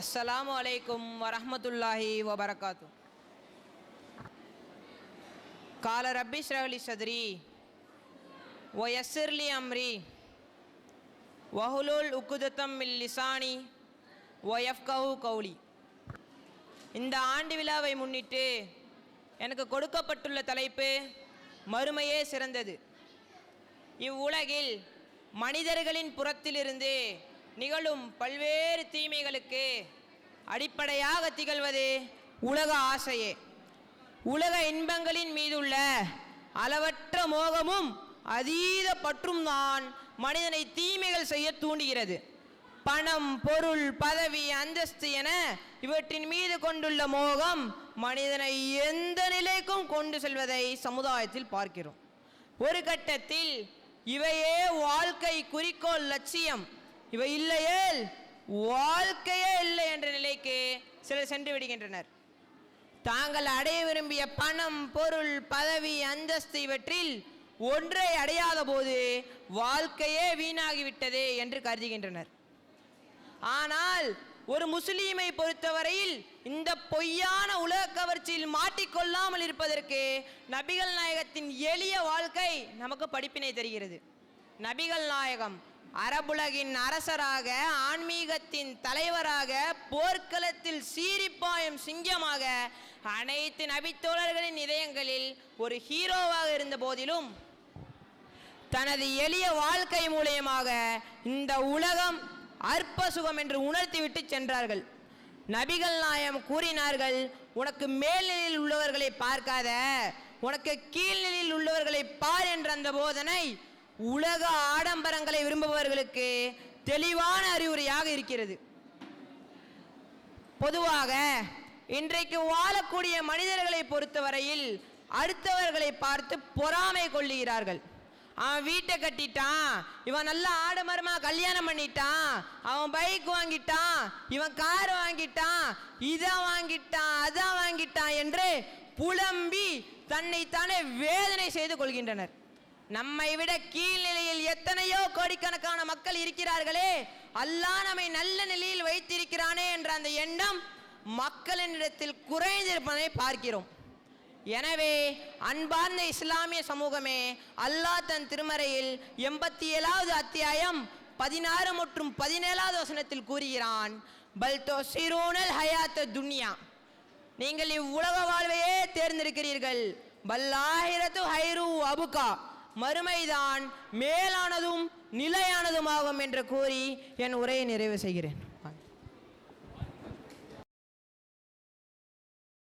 அஸ்ஸலாமு அலைக்கும் வரமத்துல்லாஹி வபரகாத்து. கால ரப்பி ஸ்ரஹ்லி சத்ரி வயஸ்ஸிர்லி அம்ரி வஹுலுல் உக்குதத்தம் மில் லிசானி கவு கௌலி. இந்த ஆண்டு விழாவை முன்னிட்டு எனக்கு கொடுக்கப்பட்டுள்ள தலைப்பு மறுமையே சிறந்தது. இவ்வுலகில் மனிதர்களின் புறத்திலிருந்து நிகழும் பல்வேறு தீமைகளுக்கு அடிப்படையாக திகழ்வது உலக ஆசையே. உலக இன்பங்களின் மீதுள்ள அளவற்ற மோகமும் அதீத பற்றும் தான் மனிதனை தீமைகள் செய்ய தூண்டுகிறது. பணம் பொருள் பதவி அந்தஸ்து என இவற்றின் மீது கொண்டுள்ள மோகம் மனிதனை எந்த நிலைக்கும் கொண்டு செல்வதை சமுதாயத்தில் பார்க்கிறோம். ஒரு கட்டத்தில் இவையே வாழ்க்கை குறிக்கோள் லட்சியம். இவை இல்லையேல் வாழ்க்கையே இல்லை என்ற நிலைக்கு சிலர் சென்று விடுகின்றனர். தாங்கள் அடைய விரும்பிய பணம் பொருள் பதவி அந்தஸ்து இவற்றில் ஒன்றை அடையாத போது வாழ்க்கையே வீணாகிவிட்டதே என்று கருதுகின்றனர். ஆனால் ஒரு முஸ்லீமை பொறுத்தவரையில் இந்த பொய்யான உலக கவர்ச்சியில் மாட்டிக்கொள்ளாமல் இருப்பதற்கு நபிகள் நாயகத்தின் எளிய வாழ்க்கை நமக்கு படிப்பினை தருகிறது. நபிகள் நாயகம் அரபுலகின் அரசராக ஆன்மீகத்தின் தலைவராக போர்க்களத்தில் சீரிப்பாயும் சிங்கமாக அனைத்து நபித்தோழர்களின் இதயங்களில் ஒரு ஹீரோவாக இருந்த போதிலும் தனது எளிய வாழ்க்கை மூலியமாக இந்த உலகம் அற்ப சுகம் என்று உணர்த்திவிட்டு சென்றார்கள். நபிகள் நாயம் கூறினார்கள் உனக்கு மேல்நிலையில் உள்ளவர்களை பார்க்காத உனக்கு கீழ்நிலையில் உள்ளவர்களை பார் என்ற அந்த போதனை உலக ஆடம்பரங்களை விரும்புபவர்களுக்கு தெளிவான அறிவுரையாக இருக்கிறது. பொதுவாக இன்றைக்கு வாழக்கூடிய மனிதர்களை பொறுத்தவரையில் அடுத்தவர்களை பார்த்து பொறாமை கொள்ளுகிறார்கள். அவன் வீட்டை கட்டிட்டான் இவன் நல்லா ஆடம்பரமாக கல்யாணம் பண்ணிட்டான் அவன் பைக் வாங்கிட்டான் இவன் கார் வாங்கிட்டான் இதை வாங்கிட்டான் அதான் வாங்கிட்டான் என்று புலம்பி தன்னைத்தானே வேதனை செய்து கொள்கின்றனர். நம்மை விட கீழ்நிலையில் எத்தனையோ கோடிக்கணக்கான மக்கள் இருக்கிறார்களே அல்லாஹ் நம்மை நல்ல நிலையில் வைத்திருக்கிறானே என்ற அந்த எண்ணம் மக்களினிடத்தில் குறைந்திருப்பதை பார்க்கிறோம். எனவே அன்பார்ந்த இஸ்லாமிய சமூகமே அல்லாஹ் தன் திருமறையில் எண்பத்தி ஏழாவது அத்தியாயம் பதினாறு மற்றும் பதினேழாவது வசனத்தில் கூறுகிறான் பல் ஹயாத்த துன்யா. நீங்கள் இவ்வுலக வாழ்வையே தேர்ந்தெடுக்கிறீர்கள். பல்லாயிரத்து ஹைரு அபுகா மறுமைதான் மேலானதும் நிலையானதுமாகும் என்று கூறி என் உரையை நிறைவு செய்கிறேன்.